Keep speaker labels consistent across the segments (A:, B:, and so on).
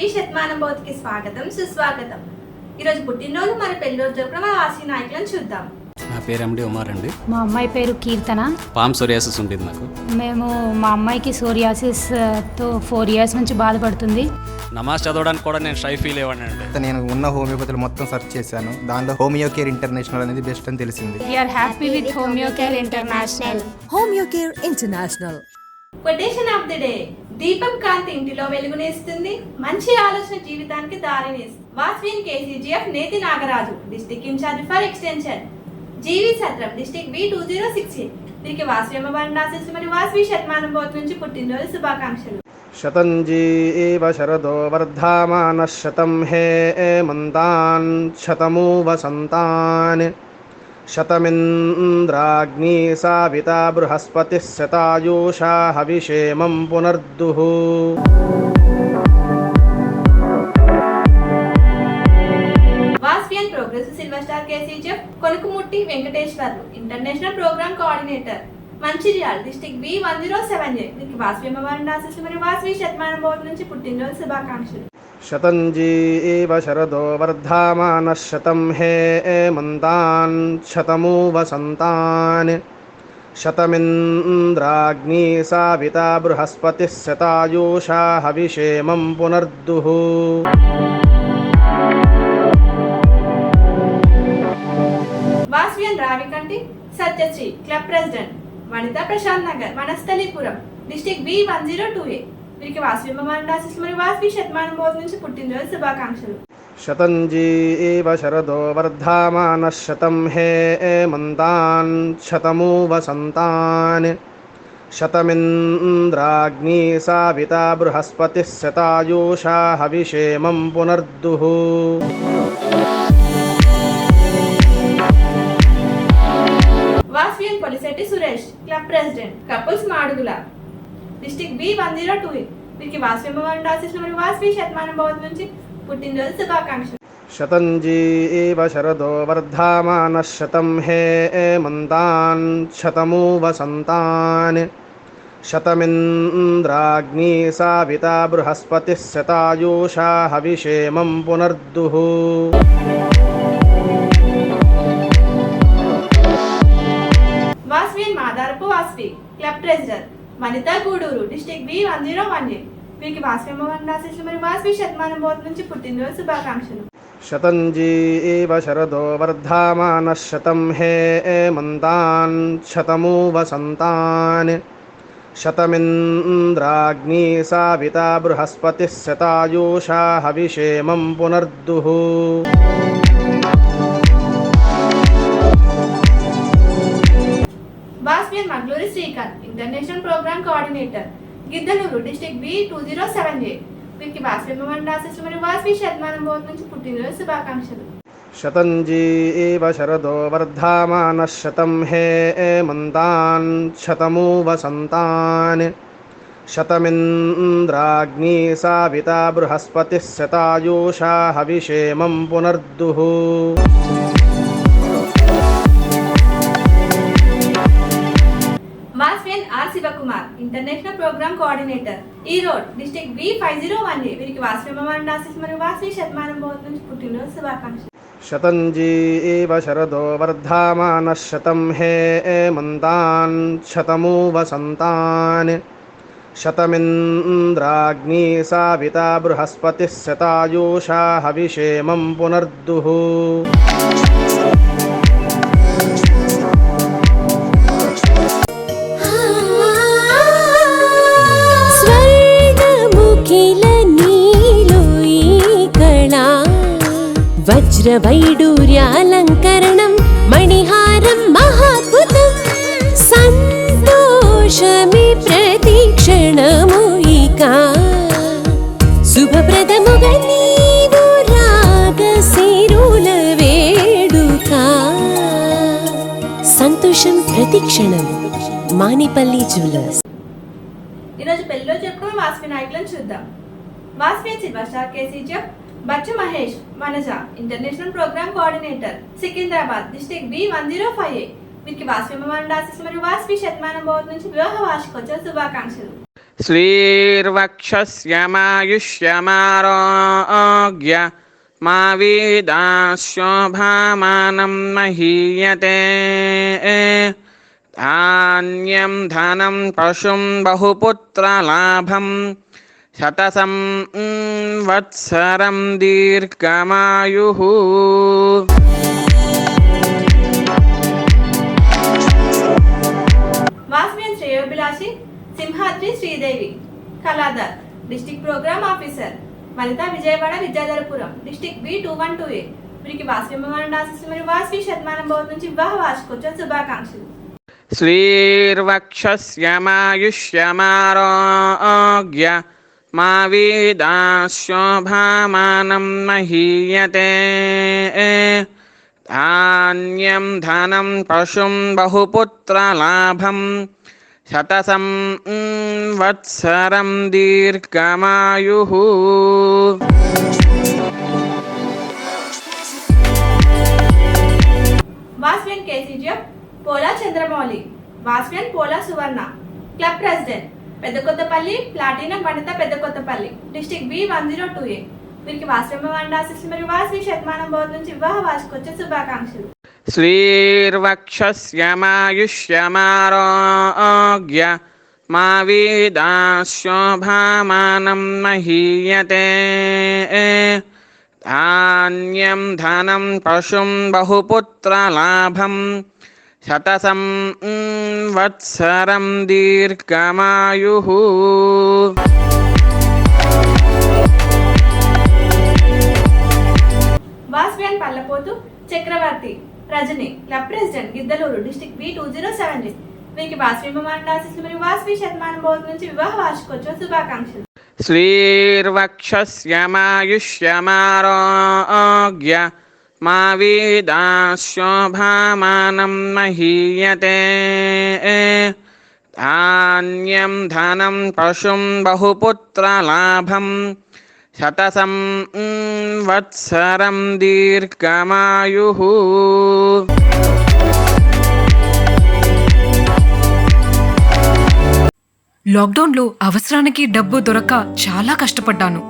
A: వాస్వి శతమానం భౌతికి స్వాగతం సుస్వాగతం. ఈరోజు పుట్టినరోజు మరి పెళ్ళి రోజు జరుపుకున్న మన వాసి నాయకులను చూద్దాం.
B: నా పేరు ఎండి ఉమార్ అండి.
C: మా అమ్మాయి పేరు కీర్తన.
B: పామ్ సోరియాసిస్ ఉంటుంది నాకు
C: మేము మా అమ్మాయికి సోరియాసిస్తో ఫోర్ ఇయర్స్ నుంచి బాధపడుతుంది.
B: నమాజ్ చదవడానికి కూడా నేను షై ఫీల్ అయ్యాను అండి.
D: నేను ఉన్న హోమియోపతులు మొత్తం సెర్చ్ చేశాను. దానిలో హోమియో కేర్ ఇంటర్నేషనల్ అనేది బెస్ట్ అని తెలిసింది.
C: We are happy with Homeo Care International
E: Homeocare International.
A: Quotation of the day దీపం కాంతి ఇంటిలో వెలుగునేస్తుంది. మంచి ఆలోచన జీవితానికి దారినేస్తుంది. వాస్విన్ KCGF Neti Nagaraju district in charge for extension. జీవి సత్రం district B two zero six వీరికి వాస్వి అమ్మవారిని ఆశిస్తూ మరియు వాస్వి శతమానం పోతు నుంచి పుట్టినరోజు శుభాకాంక్షలు.
D: శతంజీవ శరదో వర్ధమాన శతం హే మంతాన్ శతమూ వసంతాన్ శతమింద్రాగ్ని సావిత బృహస్పతి శతాయూషా హవిషేమం పునర్దుః.
A: వాస్వియన్ progress silver star KCGF Konukumutti Venkateswarlu international programme coordinator. Mancherial district B one zero seven A. వీరికి వాస్వి అమ్మవారిని ఆశిస్తూ మరి వాస్వి శతమానం బోర్డు నుంచి పుట్టినరోజు శుభాకాంక్షలు.
D: శతంజీవ శరదో వర్ధమాన శతం హే మంతాన్ శతమూ వసంతాన్ శతమింద్రాగ్ని సావిత బృహస్పతి శతాయూషా హవిషేమం పునర్దుః
A: వాస్వియన్ Ravikanti Satyasri club president Vanitha Prashant Nagar Vanasthalipuram district B one zero two A వీరికి వాస్వి అమ్మవారిని ఆశిస్తూ మరి వాస్వి శతమానం బోధ నుంచి పుట్టినరోజు శుభాకాంక్షలు.
D: శతంజీవ శరదో వర్ధమాన శతం హే మంతాన్ శతమూ వసంతాన్ శతమింద్రాగ్ని సావిత బృహస్పతి శతాయూషా హవిషేమం పునర్దుః.
A: వాస్వియన్ Suresh club president couples Madugula. District B one zero two వీరికి వాస్వి అమ్మవారిని ఆశిస్తూ మరి వాస్వి శతమానం బోధ నుంచి పుట్టినరోజు శుభాకాంక్షలు
D: శతంజీవ శరదో వర్ధమాన శతం హే మంతాన్ శతమూ వసంతాన్ శతమింద్రాగ్ని సావిత బృహస్పతి శతాయూషా హవిషేమం పునర్దుః
A: వాస్వియన్ Madarapu Vasavi club treasurer Vanitha Gudur district B one zero one A. వీరికి వాస్వి అమ్మవారిని ఆశిస్తూ మరి వాస్వి శతమానం బోధ నుంచి పుట్టినరోజు శుభాకాంక్షలు.
D: శతంజీవ శరదో వర్ధమాన శతం హే మంతాన్ శతమూ వసంతాన్ శతమింద్రాగ్ని సావిత బృహస్పతి శతాయూషా హవిషేమం పునర్దుః.
A: Magluri Srikanth international programme coordinator Giddalur district B two zero seven A వీరికి వాస్వి అమ్మవారిని ఆశిస్తూ మరి వాస్వి శతమానం బోధ నుంచి పుట్టినరోజు శుభాకాంక్షలు.
D: శతంజీ శతంజీవ శరదో వర్ధమాన శతం హే మంతాన్ శతమూ వసంతాన్ శతమింద్రాగ్ని సావిత బృహస్పతి శతాయూషా హవిషేమం పునర్దుః.
A: Kumar international programme coordinator Erode district B five zero one A వీరికి వాస్వి అమ్మవారిని ఆశిస్తూ మరి వాస్వి శతమానం బోధ నుంచి పుట్టినరోజు శుభాకాంక్షలు.
D: ఇవ శరదో వర్ధమాన శతం హే మంతాన్ శతమూ వసంతాన్ శతమింద్రాగ్ని సావిత బృహస్పతి శతాయూషా హవిషేమం పునర్దుః.
E: వజ్రవైడూర్యాలంకరణం మణిహారం మహాద్భుతం సంతోషమి ప్రతిక్షణము ఇక. శుభప్రదముగా నీవు రాగశిరుల వేడుక. సంతోషం ప్రతిక్షణం మానిపల్లి జ్యువెలర్స్.
A: ఈరోజు పెళ్ళిలో చెప్పుకున్న వాస్వి నాయకులను చూద్దాం. Vasavi silver star KCGF Baccha Mahesh Manaja international programme coordinator Secunderabad district B one zero five A. వీరికి వాస్వి మరియు వాస్వి శతమానం బోర్డు నుంచి వివాహ వార్షికోత్సవ శుభాకాంక్షలు.
F: శ్రీర్వక్షమాయుష్యమారోగ్య మా వీదాశోభామానం మహీయతే. ధాన్యం ధనం పశుం బహుపుత్రలాభం శతసం వత్సరం దీర్ఘమాయు
A: వాస్మియన్ శ్రేయోభిలాషి Simhadri Sridevi Kaladhar district programme officer Vanitha Vijayawada Vidyadharapuram district B two one two A. వీరికి వాస్విమరణ ఆశిస్తు మరియు వాస్వి శతమానం బోధ నుంచి వివాహ వార్షికోత్సవ శుభాకాంక్షలు.
F: శ్రీర్వక్షస్యమాయుష్యమారోగ్య మా వేదా శోభామానం మహీయతే ధాన్యం ధనం పశుం బహుపుత్రలాభం శతసం వత్సరం దీర్ఘమాయు
A: వాస్విన్ కేసీజీఎఫ్ పోలా చంద్రమౌళి వాస్విన్ పోలా సువర్ణ క్లబ్ ప్రెసిడెంట్ పెద్ద Kothapalli platinum Pandit Pedda Kothapalli district B one zero two A. వీరికి వాస్రమ వండాశిస్సు మరియు వాసి శతమానం బోధ నుంచి వివాహ వార్షికి శుభాకాంక్షలు.
F: శ్రీర్వక్షమాయుష్యమారోగ్య మా వీదాశోభామానం మహీయతే. ధాన్యం ధనం పశుం బహుపుత్రలాభం శతసం వత్సరం దీర్ఘమాయు.
A: వాస్వ్యాన్ Pallapothu Chakravarthi Rajani club president Giddalur district B two zero seven. మరియు శతమానం బోధ నుంచి వివాహ వార్షికోత్సవ శుభాకాంక్షలు.
F: శ్రీర్వక్షస్యమాయుష్యమారోగ్య మా వేదాశోభామానం మహీయతే ధాన్యం ధనం పశుం బహుపుత్రలాభం శతసం వత్సరం దీర్ఘమాయు
G: లాక్డౌన్లో అవసరానికి డబ్బు దొరక్క చాలా కష్టపడ్డాను.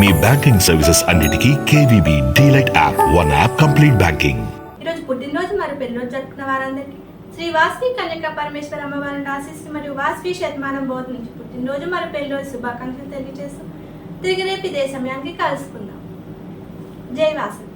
H: మీ బ్యాంకింగ్ సర్వీసెస్ అన్నిటికీ KVB DLite app one app complete banking.
A: ఈరోజు పుట్టినరోజు మరియు పెళ్ళిరోజు జరుపుకున్న వారందరికీ. శ్రీ వాస్వి కన్యక పరమేశ్వర అమ్మవారిని ఆశిస్తూ మరియు వాస్వి శతమానం బోధ నుంచి పుట్టినరోజు మరియు పెళ్ళిరోజు శుభాకాంక్షలు తెలియజేస్తూ తిరిగి రేపు ఇదే సమయానికి కలుసుకుందాం. జై వాసవి.